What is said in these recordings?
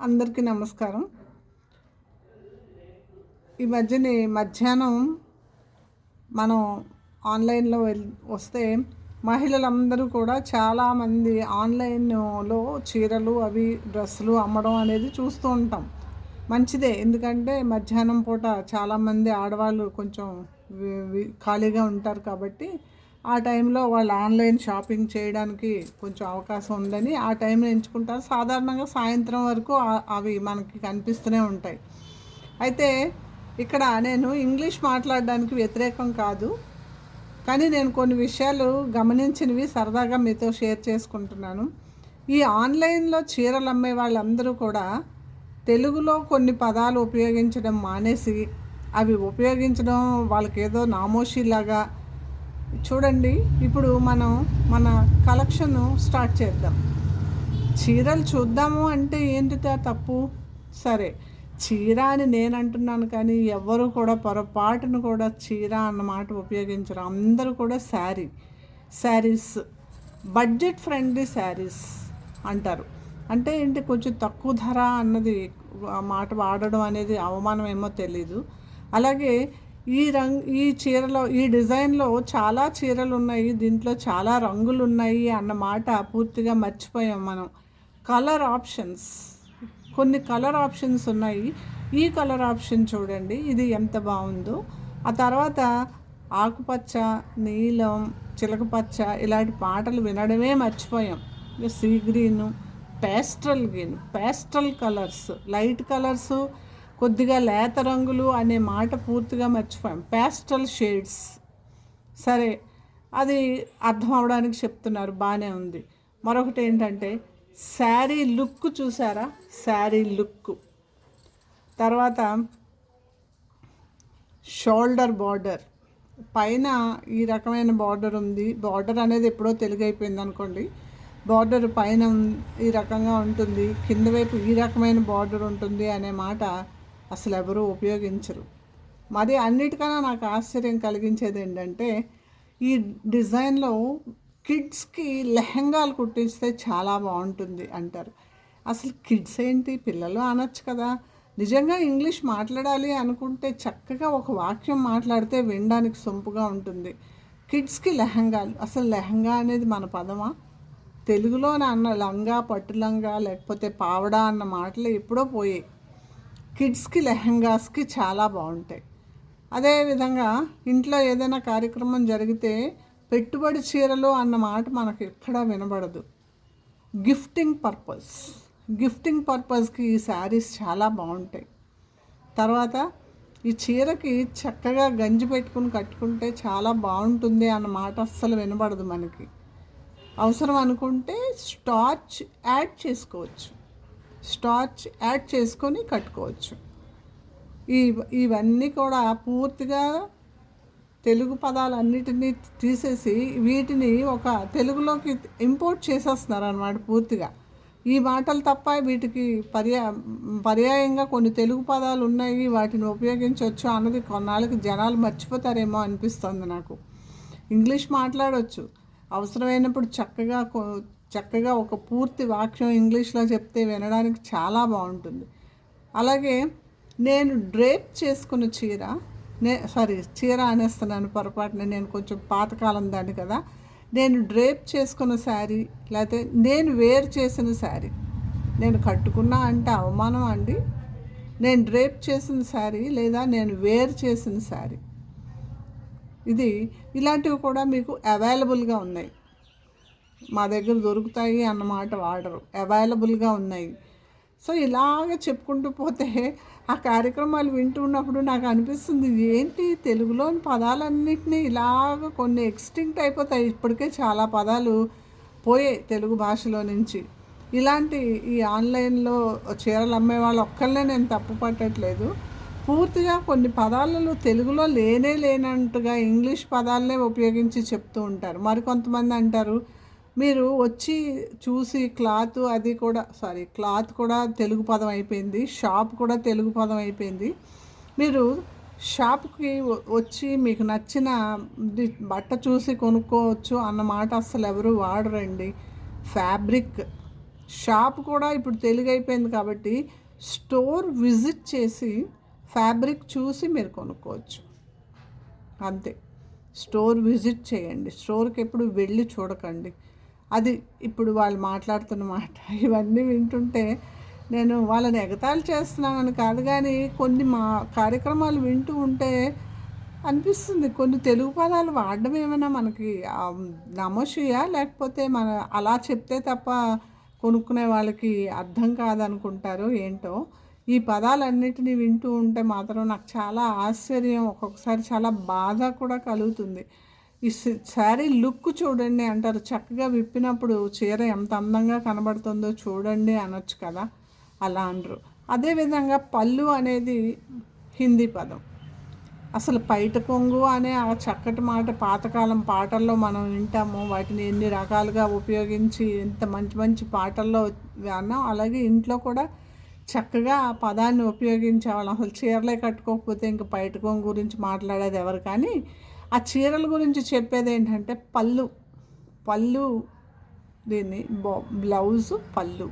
అందరికీ నమస్కారం. ఈ మధ్యనే మధ్యాహ్నం మనం ఆన్లైన్లో వస్తే మహిళలందరూ కూడా చాలామంది ఆన్లైన్లో చీరలు అవి డ్రెస్సులు అమ్మడం అనేది చూస్తూ ఉంటాం. మంచిదే ఎందుకంటే మధ్యాహ్నం పూట చాలామంది ఆడవాళ్ళు కొంచెం వి- ఖాళీగా ఉంటారు కాబట్టి ఆ టైంలో వాళ్ళు ఆన్లైన్ షాపింగ్ చేయడానికి కొంచెం అవకాశం ఉందని ఆ టైంని ఎంచుకుంటారు. సాధారణంగా సాయంత్రం వరకు అవి మనకి కనిపిస్తూనే ఉంటాయి. అయితే ఇక్కడ నేను ఇంగ్లీష్ మాట్లాడడానికి వ్యతిరేకం కాదు. కానీ నేను కొన్ని విషయాలు గమనించినవి సరదాగా మీతో షేర్ చేసుకుంటున్నాను. ఈ ఆన్లైన్లో చీరలు అమ్మే వాళ్ళందరూ కూడా తెలుగులో కొన్ని పదాలు ఉపయోగించడం మానేసి అవి ఉపయోగించడం వాళ్ళకేదో నామోషిలాగా చూడండి ఇప్పుడు మనం మన కలెక్షన్ స్టార్ట్ చేద్దాం. చీరలు చూద్దాము అంటే ఏంటిట తప్పు? సరే చీర అని నేను అంటున్నాను కానీ ఎవరు కూడా పొరపాటును కూడా చీర అన్నమాట ఉపయోగించరు. అందరూ కూడా శారీ శారీస్ బడ్జెట్ ఫ్రెండ్లీ శారీస్ అంటారు. అంటే ఏంటి కొంచెం తక్కువ ధర అన్నది మాట వాడడం అనేది అవమానం ఏమో తెలీదు. అలాగే ఈ రంగ్ ఈ చీరలో ఈ డిజైన్లో చాలా చీరలు ఉన్నాయి దీంట్లో చాలా రంగులు ఉన్నాయి అన్న మాట పూర్తిగా మర్చిపోయాం మనం. Colour options. కొన్ని కలర్ ఆప్షన్స్ ఉన్నాయి. ఈ కలర్ ఆప్షన్ చూడండి. ఇది ఎంత బాగుందో. ఆ తర్వాత ఆకుపచ్చ నీలం చిలకపచ్చ ఇలాంటి పాటలు వినడమే మర్చిపోయాం. Sea green pastel green pastel colours light colours కొద్దిగా లేత రంగులు అనే మాట పూర్తిగా మర్చిపోయాం. ప్యాస్టల్ షేడ్స్ సరే అది అర్థం అవడానికి చెప్తున్నారు. బాగానే ఉంది. మరొకటి ఏంటంటే శారీ లుక్ చూసారా? శారీ లుక్. తర్వాత షోల్డర్ బార్డర్ పైన ఈ రకమైన బార్డర్ ఉంది. బార్డర్ అనేది ఎప్పుడో తెలుగైపోయింది అనుకోండి. బార్డర్ పైన ఈ రకంగా ఉంటుంది. కింద వైపు ఈ రకమైన బార్డర్ ఉంటుంది అనే మాట అసలు ఎవరూ ఉపయోగించరు. మరి అన్నిటికన్నా నాకు ఆశ్చర్యం కలిగించేది ఏంటంటే ఈ డిజైన్లో కిడ్స్కి లెహంగాలు కుట్టిస్తే చాలా బాగుంటుంది అంటారు. అసలు కిడ్స్ ఏంటి? పిల్లలు అనొచ్చు కదా. నిజంగా ఇంగ్లీష్ మాట్లాడాలి అనుకుంటే చక్కగా ఒక వాక్యం మాట్లాడితే వినడానికి సొంపుగా ఉంటుంది. కిడ్స్కి లెహంగాలు అసలు లెహంగా అనేది మన పదమా? తెలుగులో అన్న లంగా పట్టు లంగా లేకపోతే పావడా అన్న మాటలు ఎప్పుడో పోయాయి. కిడ్స్కి లెహంగాస్కి చాలా బాగుంటాయి. అదేవిధంగా ఇంట్లో ఏదైనా కార్యక్రమం జరిగితే పెట్టుబడి చీరలు అన్న మాట మనకు ఎక్కడా వినబడదు. గిఫ్టింగ్ పర్పస్ గిఫ్టింగ్ పర్పస్కి ఈ శారీస్ చాలా బాగుంటాయి. తర్వాత ఈ చీరకి చక్కగా గంజి పెట్టుకుని కట్టుకుంటే చాలా బాగుంటుంది అన్న మాట అస్సలు వినబడదు మనకి. అవసరం అనుకుంటే స్టార్చ్ యాడ్ చేసుకోవచ్చు. స్టార్చ్ యాడ్ చేసుకొని కట్టుకోవచ్చు. ఈ ఇవన్నీ కూడా పూర్తిగా తెలుగు పదాలన్నిటినీ తీసేసి వీటిని ఒక తెలుగులోకి ఇంపోర్ట్ చేసేస్తున్నారు అనమాట పూర్తిగా. ఈ మాటలు తప్ప వీటికి పర్యా పర్యాయంగా కొన్ని తెలుగు పదాలు ఉన్నాయి వాటిని ఉపయోగించవచ్చు అన్నది కొన్నాళ్ళకి జనాలు మర్చిపోతారేమో అనిపిస్తుంది నాకు. ఇంగ్లీష్ మాట్లాడవచ్చు అవసరమైనప్పుడు చక్కగా చక్కగా ఒక పూర్తి వాక్యం ఇంగ్లీష్లో చెప్తే వినడానికి చాలా బాగుంటుంది. అలాగే నేను డ్రేప్ చేసుకున్న చీర నే సారీ చీర అనేస్తున్నాను పొరపాటున నేను కొంచెం పాతకాలం దాన్ని కదా. నేను డ్రేప్ చేసుకున్న శారీ లేకపోతే నేను వేర్ చేసిన శారీ. నేను కట్టుకున్నా అంటే అవమానం అండి? నేను డ్రేప్ చేసిన శారీ లేదా నేను వేర్ చేసిన శారీ? ఇది ఇలాంటివి కూడా మీకు అవైలబుల్గా ఉన్నాయి. మా దగ్గర దొరుకుతాయి అన్నమాట వాడరు అవైలబుల్గా ఉన్నాయి. సో ఇలాగ చెప్పుకుంటూ పోతే ఆ కార్యక్రమాలు వింటున్నప్పుడు నాకు అనిపిస్తుంది ఏంటి తెలుగులోని పదాలన్నింటినీ ఇలాగ కొన్ని ఎక్స్టింక్ట్ అయిపోతాయి. ఇప్పటికే చాలా పదాలు పోయాయి తెలుగు భాషలో నుంచి. ఇలాంటి ఈ ఆన్లైన్లో చీరలు అమ్మే వాళ్ళు ఒక్కళ్ళే నేను తప్పు పట్టట్లేదు. పూర్తిగా కొన్ని పదాలలో తెలుగులో లేనే లేనట్టుగా ఇంగ్లీష్ పదాలనే ఉపయోగించి చెప్తూ ఉంటారు. మరికొంతమంది అంటారు మీరు వచ్చి చూసి క్లాత్ అది కూడా సారీ క్లాత్ కూడా తెలుగు పదం అయిపోయింది షాప్ కూడా తెలుగు పదం అయిపోయింది. మీరు షాప్కి వచ్చి మీకు నచ్చిన బట్ట చూసి కొనుక్కోవచ్చు అన్నమాట అసలు అస్సలు ఎవరు వాడరండి. ఫ్యాబ్రిక్. షాప్ కూడా ఇప్పుడు తెలుగు అయిపోయింది కాబట్టి స్టోర్ విజిట్ చేసి ఫ్యాబ్రిక్ చూసి మీరు కొనుక్కోవచ్చు. అంతే. స్టోర్ విజిట్ చేయండి. స్టోర్కి ఎప్పుడు వెళ్ళి చూడకండి. అది ఇప్పుడు వాళ్ళు మాట్లాడుతున్న మాట. ఇవన్నీ వింటుంటే నేను వాళ్ళని ఎగతాళి చేస్తున్నానని కాదు కానీ కొన్ని మా కార్యక్రమాలు వింటూ ఉంటే అనిపిస్తుంది. కొన్ని తెలుగు పదాలు వాడడం ఏమైనా మనకి నమోషియా? లేకపోతే మన అలా చెప్తే తప్ప కొనుక్కునే వాళ్ళకి అర్థం కాదనుకుంటారు ఏంటో? ఈ పదాలన్నిటినీ వింటూ ఉంటే మాత్రం నాకు చాలా ఆశ్చర్యం. ఒక్కొక్కసారి చాలా బాధ కూడా కలుగుతుంది. ఈ శారీ లుక్ చూడండి అంటారు. చక్కగా విప్పినప్పుడు చీర ఎంత అందంగా కనబడుతుందో చూడండి అనొచ్చు కదా. అలా అనరు అదేవిధంగా పళ్ళు అనేది హిందీ పదం. అసలు పైట కొంగు అనే ఆ చక్కటి మాట పాతకాలం పాటల్లో మనం వింటాము. వాటిని ఎన్ని రకాలుగా ఉపయోగించి ఎంత మంచి మంచి పాటల్లో అన్నాం. అలాగే ఇంట్లో కూడా చక్కగా ఆ పదాన్ని ఉపయోగించేవాళ్ళం అసలు చీరలే కట్టుకోకపోతే ఇంక పైట కొంగు గురించి మాట్లాడేది ఎవరు? కానీ ఆ చీరల గురించి చెప్పేది ఏంటంటే పళ్ళు. పళ్ళు దీన్ని బ్లౌజు పళ్ళు.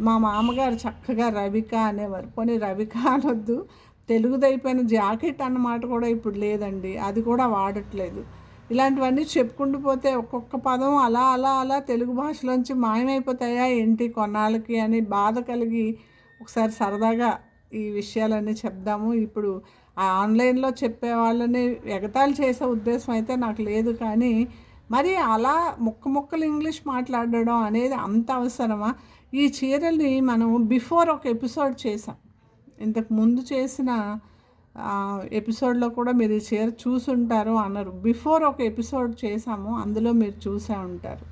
మా మామగారు చక్కగా రవిక అనేవారు. పోనీ రవిక అనొద్దు. తెలుగుదైపోయిన జాకెట్ అన్నమాట కూడా ఇప్పుడు లేదండి. అది కూడా వాడట్లేదు. ఇలాంటివన్నీ చెప్పుకుంటూ పోతే ఒక్కొక్క పదం అలా అలా అలా తెలుగు భాషలోంచి మాయమైపోతాయా ఏంటి కొన్నాళ్ళకి అని బాధ కలిగి ఒకసారి సరదాగా ఈ విషయాలన్నీ చెప్దాము. ఇప్పుడు ఆ ఆన్లైన్లో చెప్పే వాళ్ళని ఎగతాళి చేసే ఉద్దేశం అయితే నాకు లేదు. కానీ మరి అలా ముక్క ముక్కలు ఇంగ్లీష్ మాట్లాడడం అనేది అంత అవసరమా? ఈ చీరల్ని మనం బిఫోర్ ఒక ఎపిసోడ్ చేసాం. ఇంతకు ముందు చేసిన ఎపిసోడ్లో కూడా మీరు ఈ చీర చూసుంటారు అన్నారు. బిఫోర్ ఒక ఎపిసోడ్ చేసాము అందులో మీరు చూసే ఉంటారు.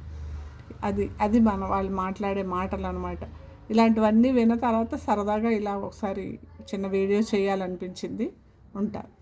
అది అది మన వాళ్ళు మాట్లాడే మాటలు అనమాట ఇలాంటివన్నీ విన్న తర్వాత సరదాగా ఇలా ఒకసారి చిన్న వీడియో చేయాలనిపించింది. ఉంటారు